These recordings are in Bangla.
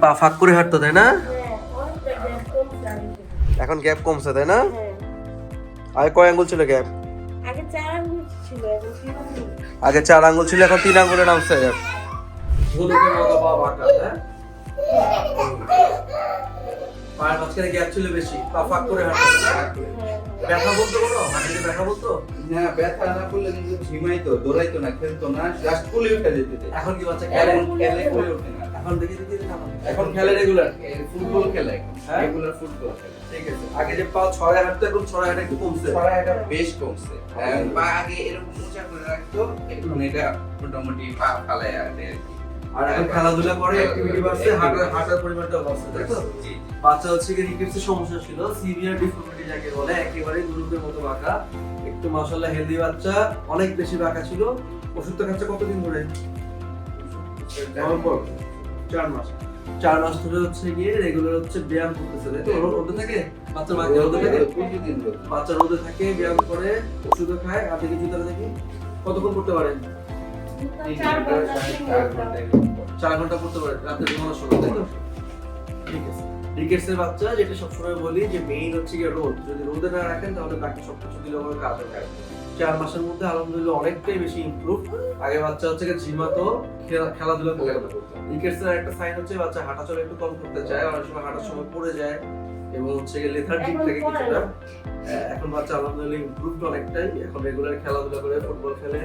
পা ফাঁক করে হাঁটতো তাই না? হ্যাঁ আগে এখন গ্যাপ কমছে তাই না? হ্যাঁ আগে কয় আঙ্গুল ছিল গ্যাপ আগে চার আঙ্গুল ছিল এখন তিন আঙ্গুল। আগে চার আঙ্গুল ছিল এখন তিন আঙ্গুলে নামছে গ্যাপ হ্যাঁ? পায়ের মাঝখানে গ্যাপ ছিল বেশি পা ফাঁক করে হাঁটতো তাই না? হ্যাঁ ব্যথা বলতো কোনো? হাঁটতে ব্যথা বলতো না ব্যথা না করলে কিন্তু ঝিমাইতো দৌড়াইতো না খেলতো না জাস্ট কুলে উঠে যেত এখন কি বাচ্চা খেলে? খেলে কুলে ওঠে না। এখন দেখি দেখি এখন খেলে রেগুলার ফুটবল খেলে হ্যাঁ? রেগুলার ফুটবল খেলে। ঠিক আছে। আগে যে পা ছড়ায় হাঁটতো এখন ছড়ায় হাঁটা একটু কমছে। ছড়া এটা বেশ কমছে। পা আগে এরকম উঁচা করে রাখতো এখন এটা মোটামুটি পা ফালায় আটে আর এখন খেলাধুলা করে অ্যাক্টিভিটি বাড়ছে হাঁটার হাঁটার পরিমাণটা বাড়ছে তাই তো। বাচ্চা হচ্ছে কি রিকেটসের সমস্যা ছিল সিভিয়ার ডিফর্মিটি যাকে বলে একেবারে গুরুকের মতো বাঁকা। একটু মাশাআল্লাহ হেলদি বাচ্চা অনেক বেশি বাঁকা ছিল। ওষুধ তো খাচ্ছে কতদিন ধরে? চার মাস। চার মাস ধরে হচ্ছে গিয়ে রেগুলার হচ্ছে ব্যায়াম করতেছে তাই তো? রোদে থাকে? বাচ্চা বাচ্চা রোদে থাকে? প্রতিদিন। বাচ্চা রোদে থাকে ব্যায়াম করে ওষুধ খায় আর দেখি জুতাটা দেখি। কতক্ষণ করতে পারেন চার ঘণ্টা, করতে পারেন রাতে ঘুমানোর সময় তাই তো? আছে রিকেটসের বাচ্চা যেটা সবসময় বলি যে মেইন হচ্ছে গিয়ে রোদ। যদি রোদে না রাখেন তাহলে বাকি সবকিছু দিলে আমার কাজ হবে চার মাসের মধ্যে আলহামদুলিল্লাহ অনেকটাই বেশি ইমপ্রুভ আগে বাচ্চা হচ্ছে গিয়ে ঝিমাতো খেলাধুলা করতো। না। রিকেটসের একটা সাইন হচ্ছে বাচ্চা হাঁটা চলা একটু কম করতে চায় অনেক সময় হাঁটার সময় পড়ে যায় এবং হচ্ছে গিয়ে লেথার্জিক থাকে কিছুটা এখন বাচ্চা আলহামদুলিল্লাহ ইমপ্রুভড অনেকটাই। এখন রেগুলার খেলাধুলা করে ফুটবল খেলে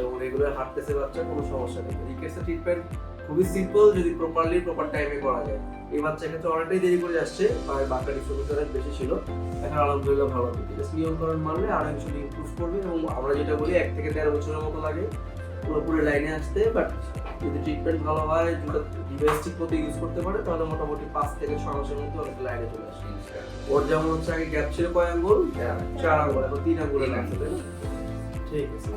এবং রেগুলার হাঁটতেছে বাচ্চা কোনো সমস্যা নেই। রিকেটসের ট্রিটমেন্ট খুবই সিম্পল যদি প্রপারলি প্রপার টাইমে করা যায়। এই বাচ্চা ক্ষেত্রে অনেকটাই দেরি করে আসছে পায়ের বাঁকা ডিস্ট্রিবিউশন অনেক বেশি ছিল। এখন আলহামদুলিল্লাহ ভালো ফিটনেস নিয়মকরণ মানলে আরও কিছু ইমপ্রুভ করবে এবং আমরা যেটা বলি, এক থেকে দেড় বছরের মতো লাগে পুরোপুরি লাইনে আসতে। বাট যদি ট্রিটমেন্ট ভালো হয় যেটা ডিভাইস ঠিক মতো ইউজ করতে পারে, তাহলে মোটামুটি পাঁচ থেকে ছয় মাসের মধ্যে অনেক লাইনে চলে আসে। ওর যেমন হচ্ছে, আগে গ্যাপ ছিল কয় আঙ্গুল? চার আঙ্গুল, এখন তিন আঙ্গুলে লাগছে তাই না? ঠিক আছে